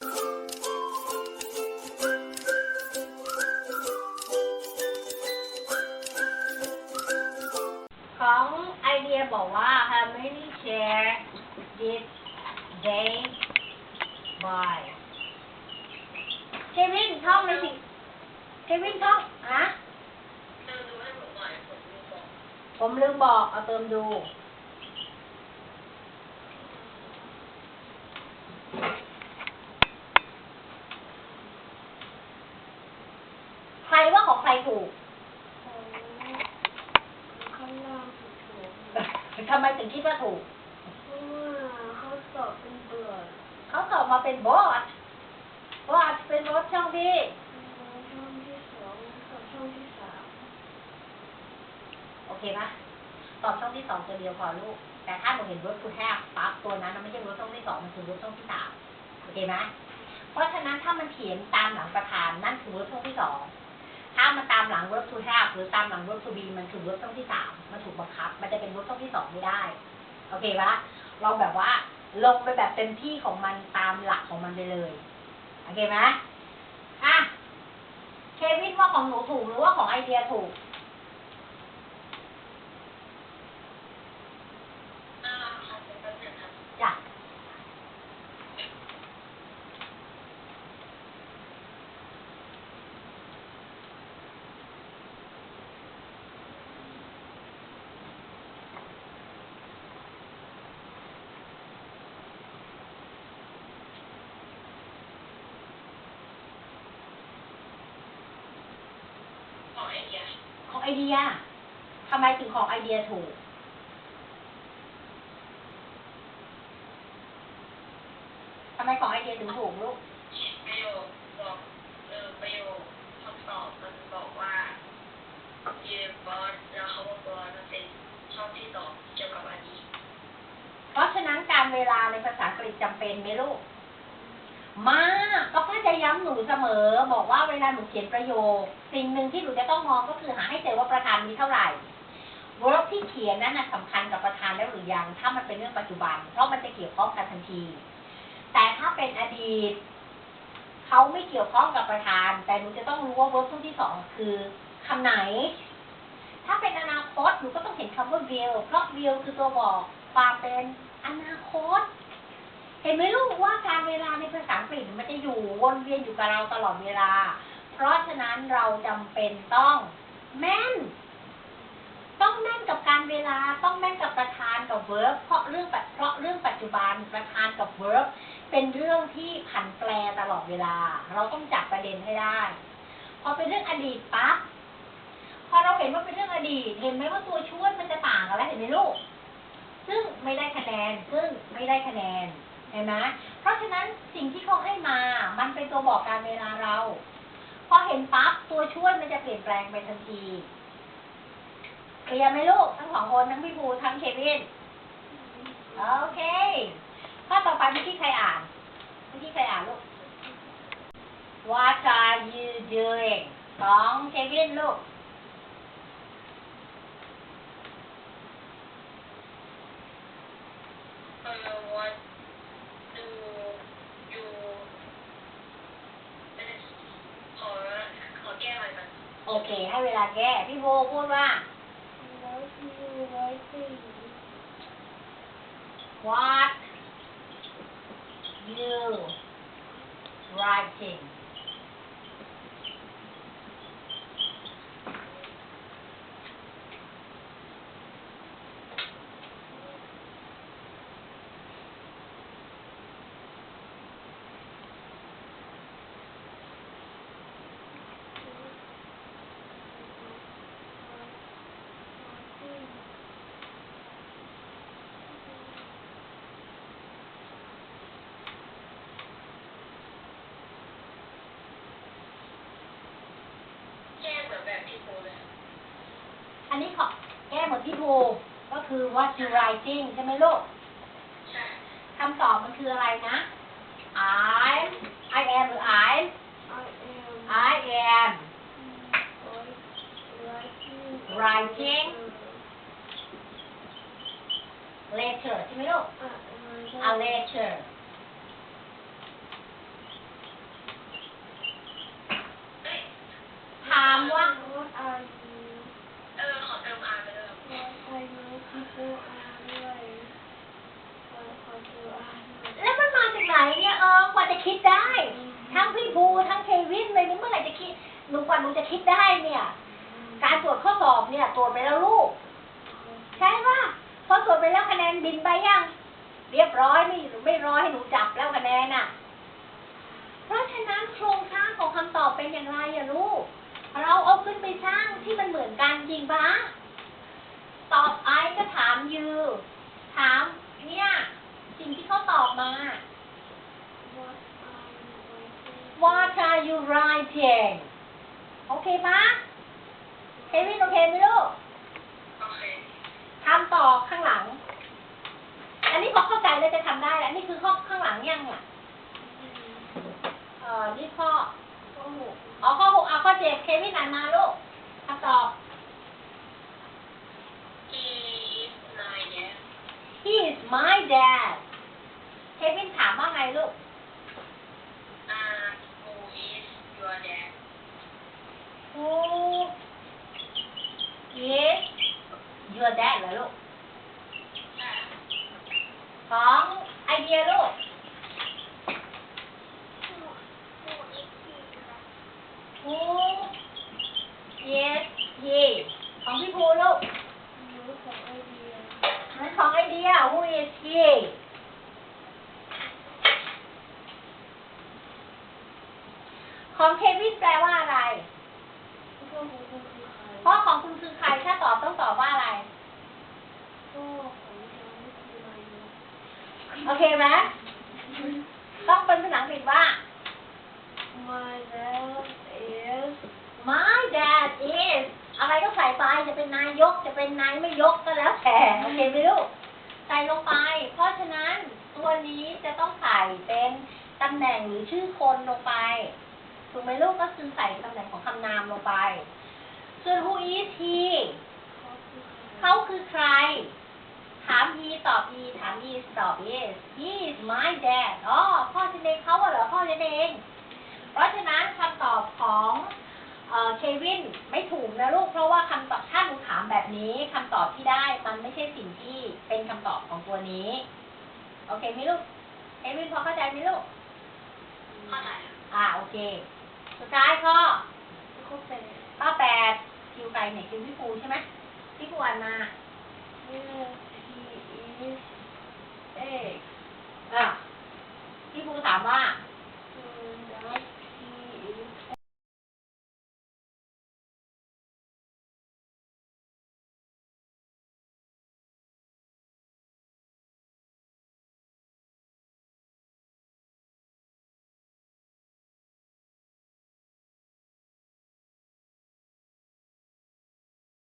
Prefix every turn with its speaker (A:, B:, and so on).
A: ของไอเดียบอกว่า how many chair did they buy เควินท่องเลยสิเควินท่องอะผมลืมบอก เอาเติมดู ใคร ว่าของใครถูก
B: ข้างล่างถูก
A: ทำไมถึงคิดว่าถูก
B: เพราะว่าเขาสอบเป็นเบื่อ
A: เขาตอบมาเป็นบอสบอสเป็นรถช่องที่
B: ช่องที่สองกับช่องที่สาม
A: โอเคปะตอบช่องที่สองตัวเดียวพอลูก แต่ถ้าหนูเห็นรถคูแทบปั๊บตัวนั้นนะไม่ใช่รถช่องที่สองมันคือรถช่องที่สามโอเคไหมเพราะฉะนั้นถ้ามันเขียนตามหลังประธานนั่นคือรถช่องที่สอง ถ้ามันตามหลังรถทูแทบหรือตามหลังรถทูบีมันคือรถช่องที่สามมันถูกบังคับ มันจะเป็นรถช่องที่สองไม่ได้ โอเคปะเราแบบว่าลงไปแบบเต็มที่ของมันตามหลักของมันไปเลย โอเคไหมอะ เควินว่าของหนูถูกหรือว่าของไอเดียถูก จ้ะ ของไอเดียทำไมถึงของไอเดียถูก ทำไมของไอเดียถึงถูกลูก
C: ประโยคบอกเออประโยคคำตอบมันบอกว่าเยบอสแล้วเขาบอกว่ามันเป็นช่องที่ตอบเกี่ยวกับอันนี้
A: เพราะฉะนั้นการเวลาในภาษาอังกฤษจำเป็นไหมลูก มากก็พ่อจะย้ำหนูเสมอ บอกว่าเวลาหนูเขียนประโยค สิ่งหนึ่งที่หนูจะต้องมองก็คือหาให้เจอว่าประธานมีเท่าไหร่ verb ที่เขียนนั้นนะสำคัญกับประธานแล้วหรือยัง ถ้ามันเป็นเรื่องปัจจุบัน เพราะมันจะเกี่ยวข้องกันทันที แต่ถ้าเป็นอดีตเขาไม่เกี่ยวข้องกับประธาน แต่หนูจะต้องรู้ว่า verb ช่วงที่สองคือคำไหน ถ้าเป็นอนาคตหนูก็ต้องเห็นคำว่า will เพราะ will คือตัวบอกความเป็นอนาคต เห็นไหมลูกว่าการเวลาในภาษาอังกฤษมันจะอยู่วนเวียนอยู่กับเราตลอดเวลา เพราะฉะนั้นเราจำเป็นต้องแม่น ต้องแม่นกับการเวลาต้องแม่นกับประธานกับ verb เพราะเรื่องเพราะเรื่องปัจจุบันประธานกับ verb เป็นเรื่องที่ผันแปรตลอดเวลา เราต้องจับประเด็นให้ได้ พอเป็นเรื่องอดีตปั๊บพอเราเห็นว่าเป็นเรื่องอดีต เห็นไหมว่าตัวช่วยมันจะต่างกันแล้วเห็นไหมลูก ซึ่งไม่ได้คะแนนซึ่งไม่ได้คะแนน เห็นไหมเพราะฉะนั้นสิ่งที่เขาให้มา มันเป็นตัวบอกการเวลาเรา พอเห็นปั๊บตัวช่วยมันจะเปลี่ยนแปลงไปทันที เคลียร์ไหมลูก ทั้งสองคนทั้งพี่ภูทั้งเควิน โอเคข้อต่อไปเมื่อกี้ใครอ่านเมื่อกี้ใครอ่านลูก What are you doing ของเควินลูก
C: เออ what do you เอ่อขอขอแก้อะไรกัน
A: โอเค ให้เวลาแก้พี่โบพูดว่า
B: วที่ไว้ที่
A: What you writing
C: แก้เหมือนแบบที่ครูเลย
A: อันนี้ขอแก้หมดที่โบก็คือ what you writing ใช่ไหมลูก
C: ใช่
A: คำตอบมันคืออะไรนะ I I am หรือ I
B: I am
A: I am
B: writing
A: letter ใช่ไหมลูก a letter หนูกว่าหนูจะ คิดได้เนี่ย การตรวจข้อสอบเนี่ยตรวจไปแล้วลูก ใช่ป่ะพอตรวจไปแล้วคะแนนบินไปยัง เรียบร้อยไม่ไม่รอให้หนูจับแล้วคะแนนน่ะ เพราะฉะนั้นโครงสร้างของคำตอบเป็นอย่างไรอะลูก เราเอาขึ้นไปสร้างที่มันเหมือนกันจริงปะตอบไอก็ถามยูถามเนี่ยสิ่งที่เขาตอบมา What are you writing โอเคปะเควินโอเคไหมลูก
C: โอเค
A: ทำต่อข้างหลัง อันนี้พอเข้าใจแล้วจะทำได้แล้วนี่คือข้อข้างหลังยังเนี่ยเอ่อนี่ข้อข้อหกอ๋อข้อหกเอาข้อเจ็ดเควินอ่านมาลูกคำตอบ
C: he is nine yeah
A: He is my dad เควินถามว่าไงลูก
C: and who is your dad
A: Who is your dad เหรอลูก ของไอเดียลูก Who is he ของพี่ภูลูกนั้นของไอเดีย Who is he ของเควินแปลว่าอะไร พ่อของคุณคือใคร ถ้าตอบต้องตอบว่าอะไร โอเคไหมต้องเป็นภาษาอังกฤษว่า
B: My dad is
A: My dad is อะไรก็ใส่ไป จะเป็นนายก จะเป็นนายไม่ยกก็แล้วแต่ โอเคไหมลูก ใส่ลงไป เพราะฉะนั้นตัวนี้จะต้องใส่เป็นตำแหน่งหรือชื่อคนลงไป ถูกไหมลูกก็คือใส่ตำแหน่งของคำนามลงไป ส่วน who is he เขาคือใคร ถาม he ตอบ he ถาม is ตอบ is he is my dad อ๋อพ่อฉันเองเขาอะเหรอพ่อฉันเอง เพราะฉะนั้นคำตอบของเอ่อเควินไม่ถูกนะลูก เพราะว่าคำตอบถ้าหนูถามแบบนี้คำตอบที่ได้มันไม่ใช่สิ่งที่เป็นคำตอบของตัวนี้ โอเคไหมลูกเควินพอเข้าใจไหมลูก
C: เข้าใจ
A: อ่าโอเค สุดท้ายข้อ
B: ครบเลย
A: ข้อแปดคิวใครไหนคิวพี่ปูใช่ไหมพี่ปูอ่านมา
B: he is egg
A: อะพี่ปูถามว่า